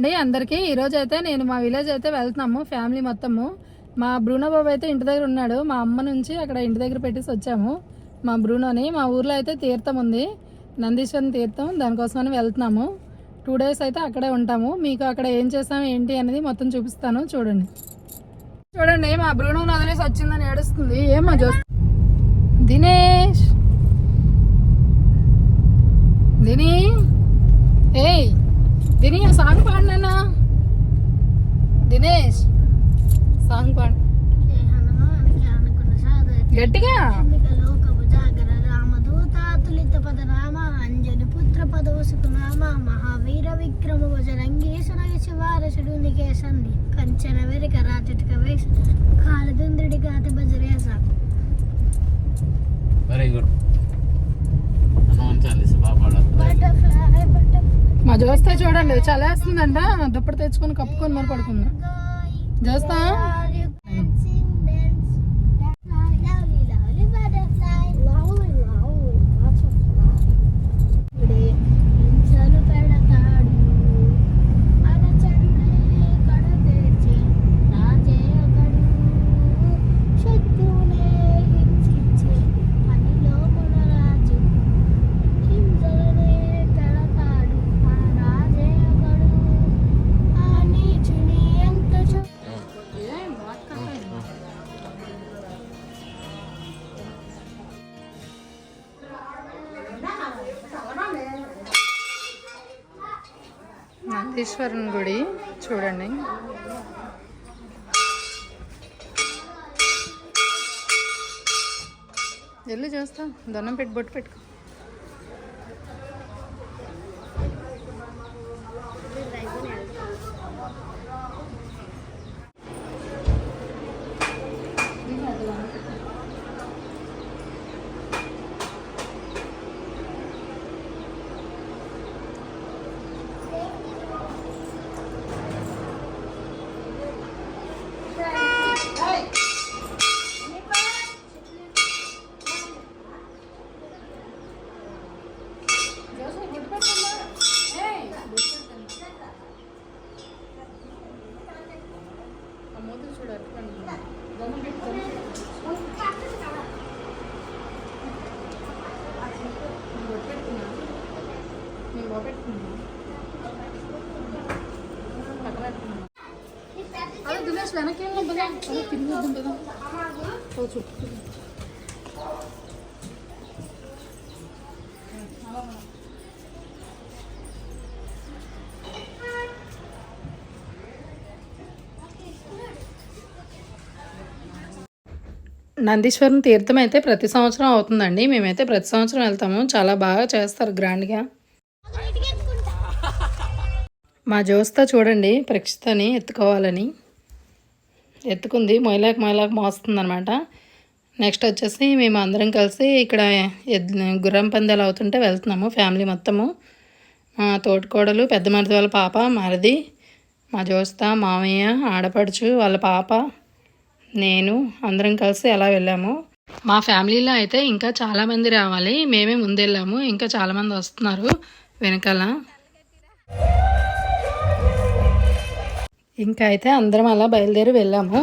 అండి. అందరికీ ఈరోజు అయితే నేను మా విలేజ్ అయితే వెళ్తున్నాము ఫ్యామిలీ మొత్తము. మా బ్రూనో బాబు అయితే ఇంటి దగ్గర ఉన్నాడు. మా అమ్మ నుంచి అక్కడ ఇంటి దగ్గర పెట్టేసి వచ్చాము. మా బ్రూనోని మా ఊర్లో అయితే తీర్థం ఉంది. నందీశ్వరం తీర్థం దానికోసమని వెళ్తున్నాము. టూ డేస్ అయితే అక్కడే ఉంటాము. మీకు అక్కడ ఏం చేస్తాము ఏంటి అనేది మొత్తం చూపిస్తాను. చూడండి. చూడండి మా బ్రూనో వదిలేసి వచ్చిందని ఏడుస్తుంది. ఏమో చూ దినేష్! దినీ! ఏయ్! దినీ ఆ సాంగ్ పాడు దినేష్ సాంగ్ పాడు గట్టిగా? మహావీర విక్రమ భుజరంగేశ్వర శివారసుడు నికేశంది కంచన వెరిక రాజటిక వేష కాలదుంద్రుడి గాత బజరేస వెరీ గుడ్ మా జోస్తా చూడండి చలేస్తుందంట. దుప్పటి తెచ్చుకొని కప్పుకొని మరి పడుకుందాం. జోస్తా? నందీశ్వరుని గుడి. చూడండి. వెళ్ళి చూస్తా. దండం పెట్టి బొట్టు పెట్టుకో. నందీశ్వరం తీర్థం అయితే ప్రతి సంవత్సరం అవుతుందండి. మేమైతే ప్రతి సంవత్సరం వెళ్తాము. చాలా బాగా చేస్తారు గ్రాండ్గా. మా జోస్తా చూడండి ప్రక్షితని ఎత్తుకోవాలని. ఎత్తుకుంది మొయలాక మొయలాక మోస్తుంది అనమాట నెక్స్ట్ వచ్చేసి మేము అందరం కలిసి ఇక్కడ గుర్రం పందాలు అవుతుంటే వెళ్తున్నాము ఫ్యామిలీ మొత్తము. మా తోటికోడలు పెద్ద మరిది వాళ్ళ పాప మరిది మా జోస్త మామయ్య ఆడపడుచు వాళ్ళ పాప నేను అందరం కలిసి అలా వెళ్ళాము. మా ఫ్యామిలీలో అయితే ఇంకా చాలామంది రావాలి మేమే ముందెళ్ళాము ఇంకా చాలామంది వస్తున్నారు వెనకాల. ఇంకా అయితే అందరం అలా బయలుదేరి వెళ్ళాము.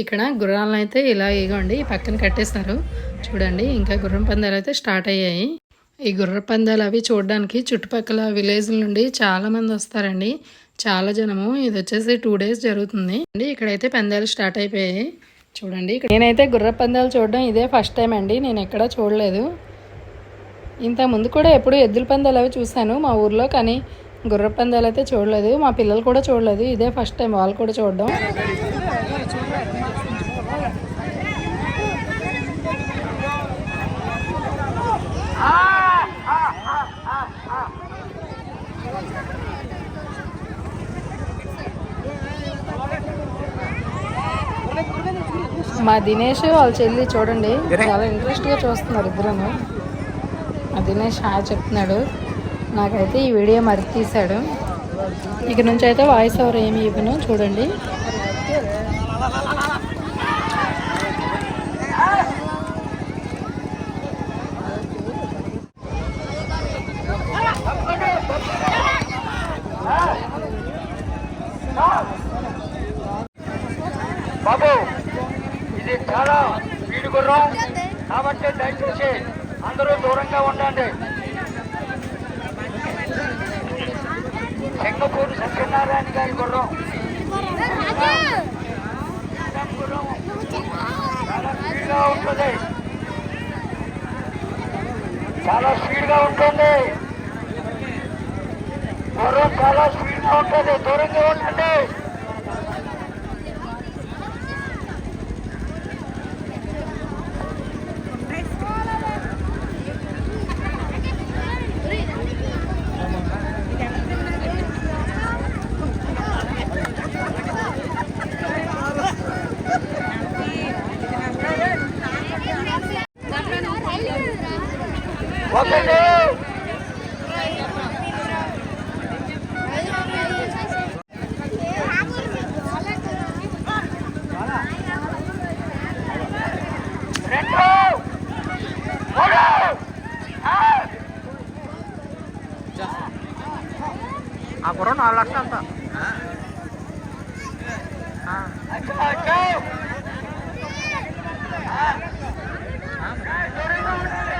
ఇక్కడ గుర్రాలను అయితే ఇలా ఇగోండి పక్కన కట్టేశారు. చూడండి ఇంకా గుర్రం పందాలు అయితే స్టార్ట్ అయ్యాయి. ఈ గుర్ర పందాలు అవి చూడడానికి చుట్టుపక్కల విలేజ్ల నుండి చాలామంది వస్తారండి. చాలా జనము. ఇది వచ్చేసి టూ డేస్ జరుగుతుంది. అండి ఇక్కడైతే పందాలు స్టార్ట్ అయిపోయాయి. చూడండి ఇక్కడ నేనైతే గుర్ర పందాలు చూడడం ఇదే ఫస్ట్ టైం అండి. నేను ఎక్కడా చూడలేదు. ఇంత ముందు కూడా ఎప్పుడు ఎద్దుల పందాలు అవి చూశాను మా ఊర్లో కానీ గుర్ర పందాలు అయితే చూడలేదు. మా పిల్లలు కూడా చూడలేదు. ఇదే ఫస్ట్ టైం వాళ్ళు కూడా చూడడం. మా దినేష్ వాళ్ళ చెల్లి చూడండి. చాలా ఇంట్రెస్ట్గా చూస్తున్నారు ఇద్దరు మా దినేష్ హాయ్ చెప్తున్నాడు. నాకైతే ఈ వీడియో మరి తీశాడు ఇక్కడ నుంచి అయితే వాయిస్ ఓవర్ ఏమి ఇవ్వను చూడండి. చాలా వీడి గుర్రం కాబట్టి దయచేసి అందరూ దూరంగా ఉండండి. సింగపూర్ సత్యనారాయణ గారి గుర్రం గుర్రం. చాలా స్పీడ్గా ఉంటుంది. చాలా స్పీడ్గా ఉంటుంది. గుర్రం చాలా స్పీడ్గా ఉంటుంది. దూరంగా ఉండండి. ఆ గుర్రం నాలుగు లక్షలు అంత. సరిగా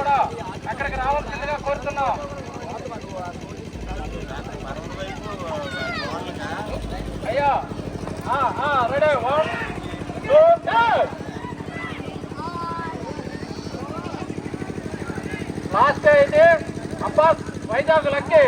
కూడా అక్కడికి రావాల్సిందిగా కోరుతున్నాం. అయ్యా రెడీ. వన్ టూ లాస్ట్ అయితే అబ్బాస్ వైజాగ్ లక్కే.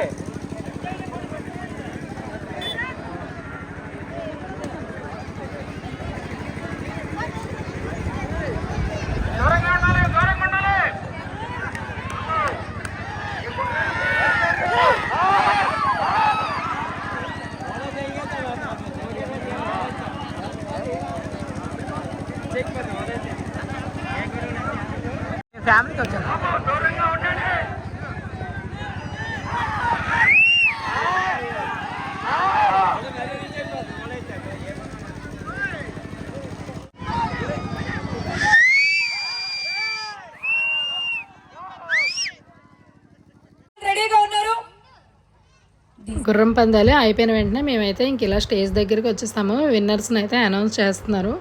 గుర్రం పందాలు అయిపోయిన వెంటనే మేమైతే ఇంక ఇలా స్టేజ్ దగ్గరికి వచ్చేస్తాము. విన్నర్స్ని అయితే అనౌన్స్ చేస్తున్నారు.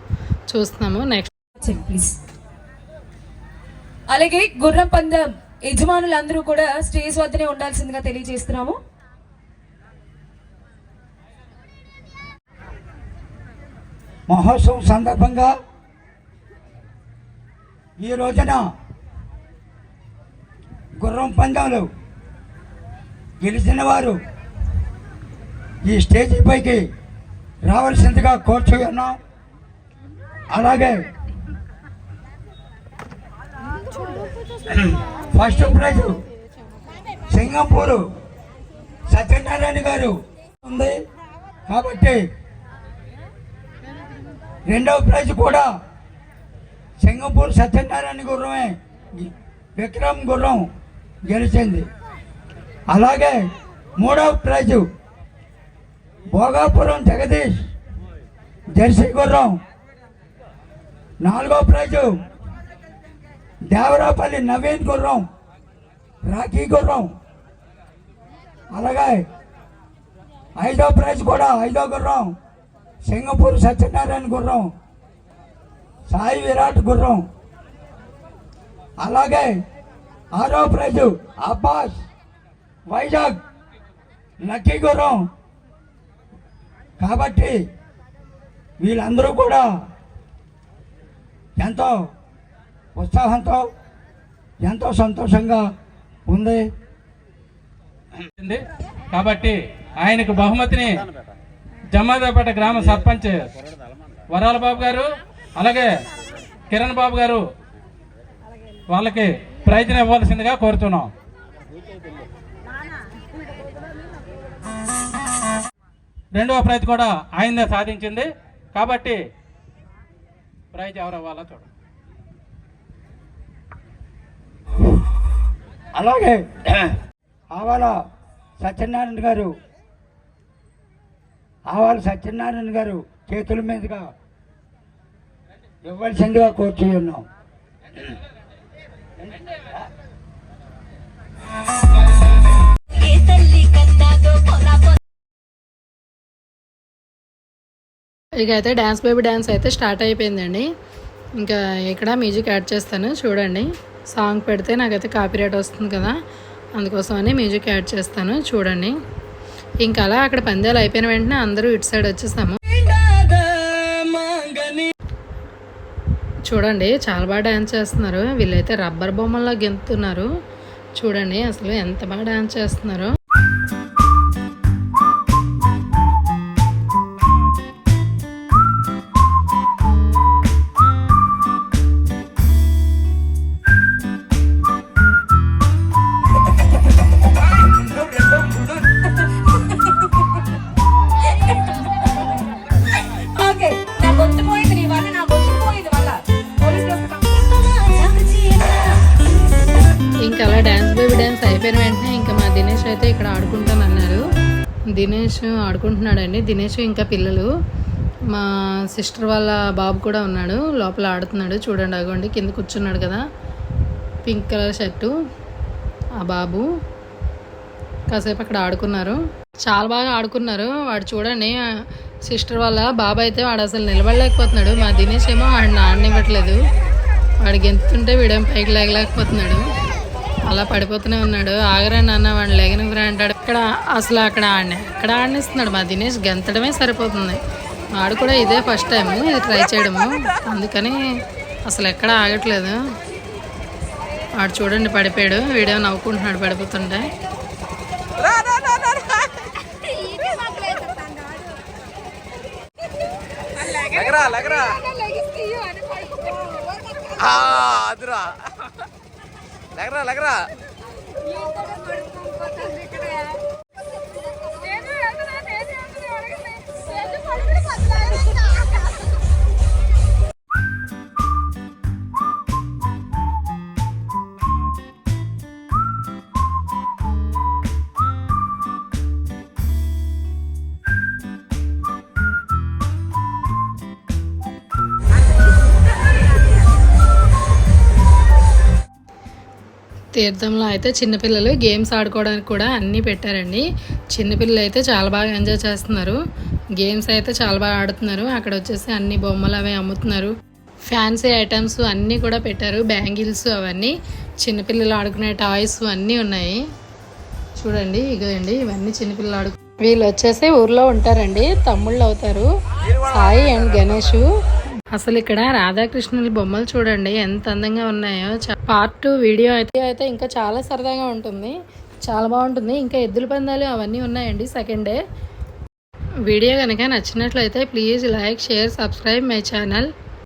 చూస్తున్నాము. Next check please. అలాగే గుర్రం పందెం యజమానులందరూ కూడా స్టేజ్ వద్దనే ఉండాల్సిందిగా తెలియజేస్తున్నాము. మహోత్సవం సందర్భంగా ఈ రోజున గుర్రం పందాలు గెలిచిన వారు ఈ స్టేజీ పైకి రావాల్సిందిగా కోర్చు ఉన్నాం అలాగే ఫస్ట్ ప్రైజ్ సింగపూరు సత్యనారాయణ గారు ఉంది. కాబట్టి రెండవ ప్రైజ్ కూడా సింగపూర్ సత్యనారాయణ గుర్రమే విక్రమ్ గుర్రం గెలిచింది. అలాగే మూడవ ప్రైజు భోగాపురం జగదీష్ జెర్సీ గుర్రం. నాలుగో ప్రైజు దేవరాపల్లి నవీన్ గుర్రం రాఖీ గుర్రం. అలాగే ఐదో ప్రైజ్ కూడా ఐదో గుర్రం. సింగపూర్ సత్యనారాయణ గుర్రం. సాయి విరాట్ గుర్రం. అలాగే ఆరో ప్రైజు అబ్బాస్ వైజాగ్ లక్కీ గుర్రం. కాబట్టి వీళ్ళందరూ కూడా ఎంతో ఉత్సాహంతో ఎంతో సంతోషంగా ఉంది. కాబట్టి ఆయనకు బహుమతిని జమ్మాదేపేట గ్రామ సర్పంచ్ వరాల బాబు గారు అలాగే కిరణ్ బాబు గారు వాళ్ళకి ప్రయత్నం ఇవ్వాల్సిందిగా కోరుతున్నాం. రెండవ ప్రైజ్ కూడా ఆయనే సాధించింది. కాబట్టి ప్రైజ్ ఎవరు ఇవ్వాలో చూడండి అలాగే ఆవాల సత్యనారాయణ గారు ఆవాల సత్యనారాయణ గారు చేతుల మీదుగా ఇవ్వాల్సిందిగా కోర్చు ఉన్నాం ఇక అయితే డ్యాన్స్ బేబీ డ్యాన్స్ అయితే స్టార్ట్ అయిపోయిందండి. ఇంకా ఇక్కడ మ్యూజిక్ యాడ్ చేస్తాను చూడండి. సాంగ్ పెడితే నాకైతే కాపీరైట్ వస్తుంది కదా అందుకోసమని మ్యూజిక్ యాడ్ చేస్తాను చూడండి. ఇంకా అలా అక్కడ పందాలు అయిపోయిన వెంటనే అందరూ ఇటు సైడ్ వచ్చేసాము. చూడండి చాలా బాగా డ్యాన్స్ చేస్తున్నారు. వీళ్ళైతే రబ్బర్ బొమ్మల్లో గెంతున్నారు. చూడండి అసలు ఎంత బాగా డ్యాన్స్ చేస్తున్నారో. ఆడుకుంటున్నాడండి. దినేష్ ఇంకా పిల్లలు. మా సిస్టర్ వాళ్ళ బాబు కూడా ఉన్నాడు. లోపల ఆడుతున్నాడు. చూడండి అగోండి కింద కూర్చున్నాడు కదా. Pink colour shirt. ఆ బాబు కాసేపు అక్కడ ఆడుకున్నారు. చాలా బాగా ఆడుకున్నారు. వాడు చూడండి సిస్టర్ వాళ్ళ బాబు అయితే వాడు అసలు నిలబడలేకపోతున్నాడు. మా దినేష్ ఏమో వాడిని ఆడనివ్వట్లేదు వాడు గెంతుంటే వీడేం పైకి లేగలేకపోతున్నాడు. అలా పడిపోతూనే ఉన్నాడు. ఆగరా నాన్న వాడిని లేగనివ్వరా అంటాడు. ఇక్కడ అసలు అక్కడ ఆడినా ఇక్కడ ఆడనిస్తున్నాడు. మా దినేష్ గెంతడమే సరిపోతుంది. ఆడు కూడా ఇదే ఫస్ట్ టైం ఇది ట్రై చేయడము. అందుకని అసలు ఎక్కడ ఆగట్లేదు. వాడు చూడండి పడిపోయాడు వీడియో నవ్వుకుంటున్నాడు పడిపోతుంటే. అదురా. లగరా లగరా. cosas de crear. తీర్థంలో అయితే చిన్నపిల్లలు గేమ్స్ ఆడుకోవడానికి కూడా అన్నీ పెట్టారండి. చిన్నపిల్లలు అయితే చాలా బాగా ఎంజాయ్ చేస్తున్నారు. గేమ్స్ అయితే చాలా బాగా ఆడుతున్నారు. అక్కడ వచ్చేసి అన్ని బొమ్మలు అవి అమ్ముతున్నారు. ఫ్యాన్సీ ఐటమ్స్ అన్నీ కూడా పెట్టారు. బ్యాంగిల్స్ అవన్నీ చిన్నపిల్లలు ఆడుకునే టాయ్స్ అన్నీ ఉన్నాయి. చూడండి ఇగోండి ఇవన్నీ చిన్నపిల్లలు ఆడుకు వీళ్ళు వచ్చేసి ఊర్లో ఉంటారండి. తమ్ముళ్ళు అవుతారు. సాయి అండ్ గణేష్. అసలు ఇక్కడ రాధాకృష్ణుల బొమ్మలు చూడండి ఎంత అందంగా ఉన్నాయో. పార్ట్ టూ వీడియో అయితే అయితే ఇంకా చాలా సరదాగా ఉంటుంది. చాలా బాగుంటుంది. ఇంకా ఎద్దుల పందాలు అవన్నీ ఉన్నాయండి సెకండ్ డే వీడియో కనుక నచ్చినట్లయితే please like share subscribe my channel